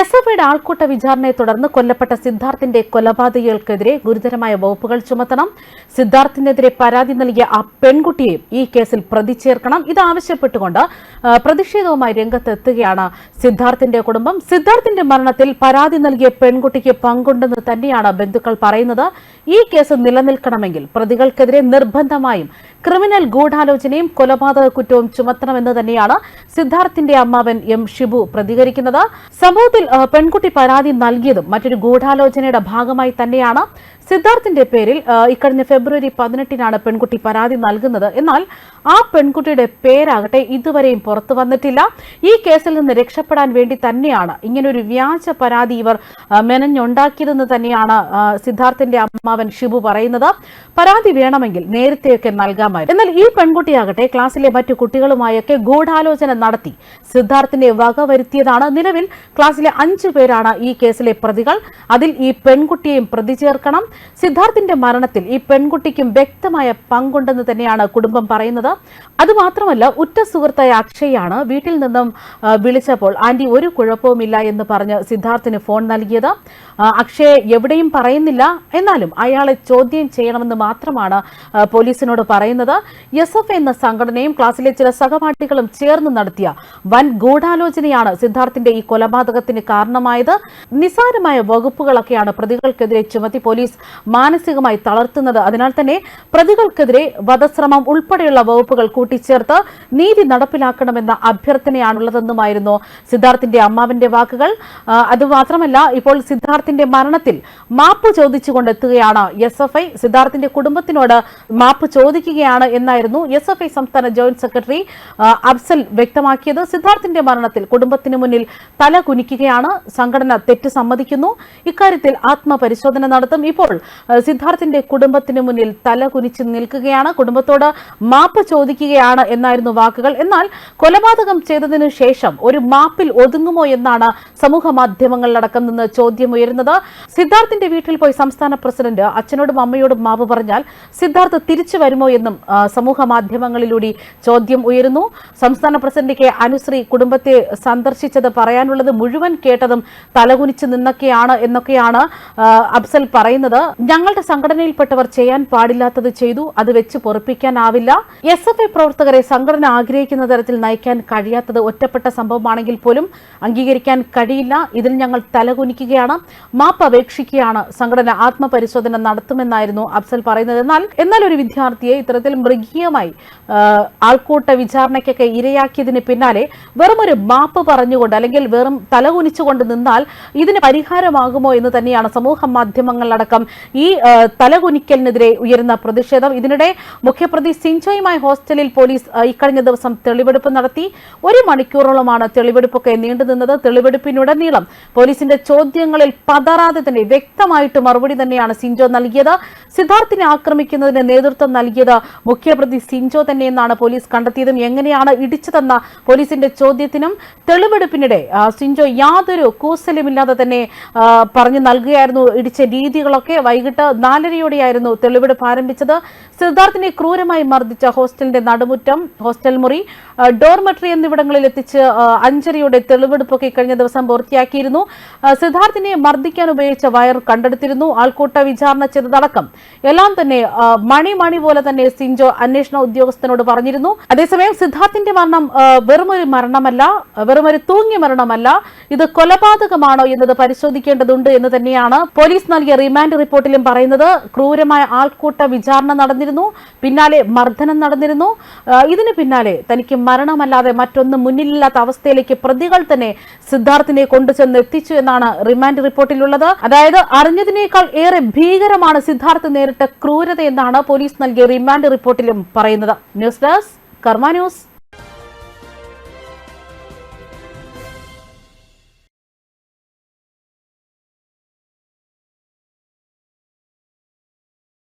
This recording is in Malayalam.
എസ് എഫ് ഐയുടെ ആൾക്കൂട്ട വിചാരണയെ തുടർന്ന് കൊല്ലപ്പെട്ട സിദ്ധാർത്ഥിന്റെ കൊലപാതകികൾക്കെതിരെ ഗുരുതരമായ വകുപ്പുകൾ ചുമത്തണം. സിദ്ധാർത്ഥിനെതിരെ പരാതി നൽകിയ ആ പെൺകുട്ടിയെയും ഈ കേസിൽ പ്രതി ചേർക്കണം. ഇതാവശ്യപ്പെട്ടുകൊണ്ട് പ്രതിഷേധവുമായി രംഗത്തെത്തുകയാണ് സിദ്ധാർത്ഥിന്റെ കുടുംബം. സിദ്ധാർത്ഥിന്റെ മരണത്തിൽ പരാതി നൽകിയ പെൺകുട്ടിക്ക് പങ്കുണ്ടെന്ന് തന്നെയാണ് ബന്ധുക്കൾ പറയുന്നത്. ഈ കേസ് നിലനിൽക്കണമെങ്കിൽ പ്രതികൾക്കെതിരെ നിർബന്ധമായും ക്രിമിനൽ ഗൂഢാലോചനയും കൊലപാതക കുറ്റവും ചുമത്തണമെന്ന് തന്നെയാണ് സിദ്ധാർത്ഥിന്റെ അമ്മാവൻ എം ഷിബു പ്രതികരിക്കുന്നത്. സംഭവത്തിൽ പെൺകുട്ടി പരാതി നൽകിയതും മറ്റൊരു ഗൂഢാലോചനയുടെ ഭാഗമായി തന്നെയാണ് സിദ്ധാർത്ഥിന്റെ പേരിൽ ഇക്കഴിഞ്ഞ ഫെബ്രുവരി പതിനെട്ടിനാണ് പെൺകുട്ടി പരാതി നൽകുന്നത്. എന്നാൽ ആ പെൺകുട്ടിയുടെ പേരാകട്ടെ ഇതുവരെയും പുറത്തു വന്നിട്ടില്ല. ഈ കേസിൽ നിന്ന് രക്ഷപ്പെടാൻ വേണ്ടി തന്നെയാണ് ഇങ്ങനൊരു വ്യാജ പരാതി ഇവർ മെനഞ്ഞുണ്ടാക്കിയതെന്ന് തന്നെയാണ് സിദ്ധാർത്ഥിന്റെ അമ്മാവൻ ഷിബു പറയുന്നത്. പരാതി വേണമെങ്കിൽ നേരത്തെയൊക്കെ നൽകാമായിരുന്നു. എന്നാൽ ഈ പെൺകുട്ടിയാകട്ടെ ക്ലാസ്സിലെ മറ്റു കുട്ടികളുമായൊക്കെ ഗൂഢാലോചന നടത്തി സിദ്ധാർത്ഥിനെ വകവരുത്തിയതാണ് നിലവിൽ ക്ലാസ്സിലെ അഞ്ചു പേരാണ് ഈ കേസിലെ പ്രതികൾ. അതിൽ ഈ പെൺകുട്ടിയെയും പ്രതി ചേർക്കണം. സിദ്ധാർത്ഥിന്റെ മരണത്തിൽ ഈ പെൺകുട്ടിക്കും വ്യക്തമായ പങ്കുണ്ടെന്ന് തന്നെയാണ് കുടുംബം പറയുന്നത്. അതുമാത്രമല്ല ഉറ്റ സുഹൃത്തായ അക്ഷയാണ് വീട്ടിൽ നിന്നും വിളിച്ചപ്പോൾ ആന്റി ഒരു കുഴപ്പവുമില്ല എന്ന് പറഞ്ഞ് സിദ്ധാർത്ഥിന് ഫോൺ നൽകിയത്. അക്ഷയെ എവിടെയും പറയുന്നില്ല. എന്നാലും അയാളെ ചോദ്യം ചെയ്യണമെന്ന് മാത്രമാണ് പോലീസിനോട് പറയുന്നത്. എസ് എഫ് എന്ന സംഘടനയും ക്ലാസ്സിലെ ചില സഹപാഠികളും ചേർന്ന് നടത്തിയ വൻ ഗൂഢാലോചനയാണ് സിദ്ധാർത്ഥിന്റെ ഈ കൊലപാതകത്തിന് കാരണമായത്. നിസാരമായ വകുപ്പുകളൊക്കെയാണ് പ്രതികൾക്കെതിരെ ചുമത്തി പോലീസ് മാനസികമായി തളർത്തുന്നത്. അതിനാൽ തന്നെ പ്രതികൾക്കെതിരെ വധശ്രമം ഉൾപ്പെടെയുള്ള വകുപ്പുകൾ കൂട്ടിച്ചേർത്ത് നീതി നടപ്പിലാക്കണമെന്ന അഭ്യർത്ഥനയാണുള്ളതെന്നുമായിരുന്നു സിദ്ധാർത്ഥിന്റെ അമ്മാവിന്റെ വാക്കുകൾ. അതുമാത്രമല്ല ഇപ്പോൾ സിദ്ധാർത്ഥിന്റെ മരണത്തിൽ മാപ്പ് ചോദിച്ചുകൊണ്ടെത്തുകയാണ് എസ് എഫ് ഐ. സിദ്ധാർത്ഥിന്റെ കുടുംബത്തിനോട് മാപ്പ് ചോദിക്കുകയാണ് എന്നായിരുന്നു എസ് എഫ് ഐ സംസ്ഥാന ജോയിന്റ് സെക്രട്ടറി അഫ്സൽ വ്യക്തമാക്കിയത്. സിദ്ധാർത്ഥിന്റെ മരണത്തിൽ കുടുംബത്തിന് മുന്നിൽ തല കുനിക്കുകയാണ്. സംഘടന തെറ്റ് സമ്മതിക്കുന്നു. ഇക്കാര്യത്തിൽ ആത്മപരിശോധന നടത്തും. ഇപ്പോൾ സിദ്ധാർത്ഥിന്റെ കുടുംബത്തിന് മുന്നിൽ തല കുനിച്ച് നിൽക്കുകയാണ്. കുടുംബത്തോട് മാപ്പ് ചോദിക്കുകയാണ് എന്നായിരുന്നു വാക്കുകൾ. എന്നാൽ കൊലപാതകം ചെയ്തതിനു ശേഷം ഒരു മാപ്പിൽ ഒതുങ്ങുമോ എന്നാണ് സമൂഹ മാധ്യമങ്ങളിലടക്കം നിന്ന് ചോദ്യമുയരുന്നത്. സിദ്ധാർത്ഥിന്റെ വീട്ടിൽ പോയി സംസ്ഥാന പ്രസിഡന്റ് അച്ഛനോടും അമ്മയോടും മാപ്പ് പറഞ്ഞാൽ സിദ്ധാർത്ഥ് തിരിച്ചു വരുമോ എന്നും സമൂഹ മാധ്യമങ്ങളിലൂടെ ചോദ്യം ഉയരുന്നു. സംസ്ഥാന പ്രസിഡന്റ് കെ അനുശ്രീ കുടുംബത്തെ സന്ദർശിച്ചത് പറയാനുള്ളത് മുഴുവൻ കേട്ടതും തലകുനിച്ച് നിന്നൊക്കെയാണ് എന്നൊക്കെയാണ് അഫ്സൽ പറയുന്നത്. ഞങ്ങളുടെ സംഘടനയിൽപ്പെട്ടവർ ചെയ്യാൻ പാടില്ലാത്തത് ചെയ്തു അത് വെച്ച് പൊറപ്പിക്കാനാവില്ല. എസ് എഫ് ഐ പ്രവർത്തകരെ സംഘടന ആഗ്രഹിക്കുന്ന തരത്തിൽ നയിക്കാൻ കഴിയാത്തത് ഒറ്റപ്പെട്ട സംഭവമാണെങ്കിൽ പോലും അംഗീകരിക്കാൻ കഴിയില്ല. ഇതിൽ ഞങ്ങൾ തലകുനിക്കുകയാണ് മാപ്പ് അപേക്ഷിക്കുകയാണ് സംഘടന ആത്മപരിശോധന നടത്തുമെന്നായിരുന്നു അഫ്സൽ പറയുന്നത്. എന്നാൽ എന്നാൽ ഒരു വിദ്യാർത്ഥിയെ ഇത്തരത്തിൽ മൃഗീയമായി ആൾക്കൂട്ട വിചാരണയ്ക്കൊക്കെ ഇരയാക്കിയതിന് പിന്നാലെ വെറും ഒരു മാപ്പ് പറഞ്ഞുകൊണ്ട് അല്ലെങ്കിൽ വെറും തലകുനിച്ചുകൊണ്ട് നിന്നാൽ ഇതിന് പരിഹാരമാകുമോ എന്ന് തന്നെയാണ് സമൂഹ മാധ്യമങ്ങളിലടക്കം ഈ തലകുനിക്കലിനെതിരെ ഉയരുന്ന പ്രതിഷേധം. ഇതിനിടെ മുഖ്യപ്രതി സിൻജോയുമായി ഹോസ്റ്റലിൽ പോലീസ് ഇക്കഴിഞ്ഞ ദിവസം തെളിവെടുപ്പ് നടത്തി. ഒരു മണിക്കൂറോളമാണ് തെളിവെടുപ്പൊക്കെ നീണ്ടുനിന്നത്. തെളിവെടുപ്പിനുടനീളം പോലീസിന്റെ ചോദ്യങ്ങളിൽ പതറാതെ തന്നെ വ്യക്തമായിട്ട് മറുപടി തന്നെയാണ് സിൻജോ നൽകിയത്. സിദ്ധാർത്ഥിനെ ആക്രമിക്കുന്നതിന് നേതൃത്വം നൽകിയത് മുഖ്യപ്രതി സിൻജോ തന്നെയെന്നാണ് പോലീസ് കണ്ടെത്തിയതും. എങ്ങനെയാണ് ഇടിച്ചതെന്ന പോലീസിന്റെ ചോദ്യത്തിനും തെളിവെടുപ്പിനിടെ സിൻജോ യാതൊരു കൂസലുമില്ലാതെ തന്നെ പറഞ്ഞു നൽകുകയായിരുന്നു. ഇടിച്ച രീതികളൊക്കെ വൈകിട്ട് നാലരയോടെയായിരുന്നു തെളിവെടുപ്പ് ആരംഭിച്ചത്. സിദ്ധാർത്ഥിനെ ക്രൂരമായി മർദ്ദിച്ച ഹോസ്റ്റലിന്റെ നടുമുറ്റം ഹോസ്റ്റൽ മുറി ഡോർമെട്രി എന്നിവിടങ്ങളിൽ എത്തിച്ച് അഞ്ചരയോടെ തെളിവെടുപ്പൊക്കെ കഴിഞ്ഞ ദിവസം പൂർത്തിയാക്കിയിരുന്നു. സിദ്ധാർത്ഥിനെ മർദ്ദിക്കാൻ ഉപയോഗിച്ച വയർ കണ്ടെടുത്തിരുന്നു. ആൾക്കൂട്ട വിചാരണ ചെയ്തതടക്കം. എല്ലാം തന്നെ മണി മണി പോലെ തന്നെ സിൻജോ അന്വേഷണ ഉദ്യോഗസ്ഥനോട് പറഞ്ഞിരുന്നു. അതേസമയം സിദ്ധാർത്ഥിന്റെ മരണം വെറുമൊരു മരണമല്ല വെറുമൊരു തൂങ്ങിയ മരണമല്ല. ഇത് കൊലപാതകമാണോ എന്നത് പരിശോധിക്കേണ്ടതുണ്ട് എന്ന് തന്നെയാണ് പോലീസ് നൽകിയ റിമാൻഡ് റിപ്പോർട്ടിലും പറയുന്നത് ക്രൂരമായ ആൾക്കൂട്ട വിചാരണ നടന്നിരുന്നു. പിന്നാലെ മർദ്ദനം നടന്നിരുന്നു. ഇതിന് പിന്നാലെ തനിക്ക് മരണമല്ലാതെ മറ്റൊന്നും മുന്നിലില്ലാത്ത അവസ്ഥയിലേക്ക് പ്രതികൾ തന്നെ സിദ്ധാർത്ഥിനെ കൊണ്ടുചെന്ന് എത്തിച്ചു എന്നാണ് റിമാൻഡ് റിപ്പോർട്ടിലുള്ളത്. അതായത് അറിഞ്ഞതിനേക്കാൾ ഏറെ ഭീകരമാണ് സിദ്ധാർത്ഥ് നേരിട്ട ക്രൂരത എന്നാണ് പോലീസ് നൽകിയ റിമാൻഡ് റിപ്പോർട്ടിലും പറയുന്നത്. News desk Karma news.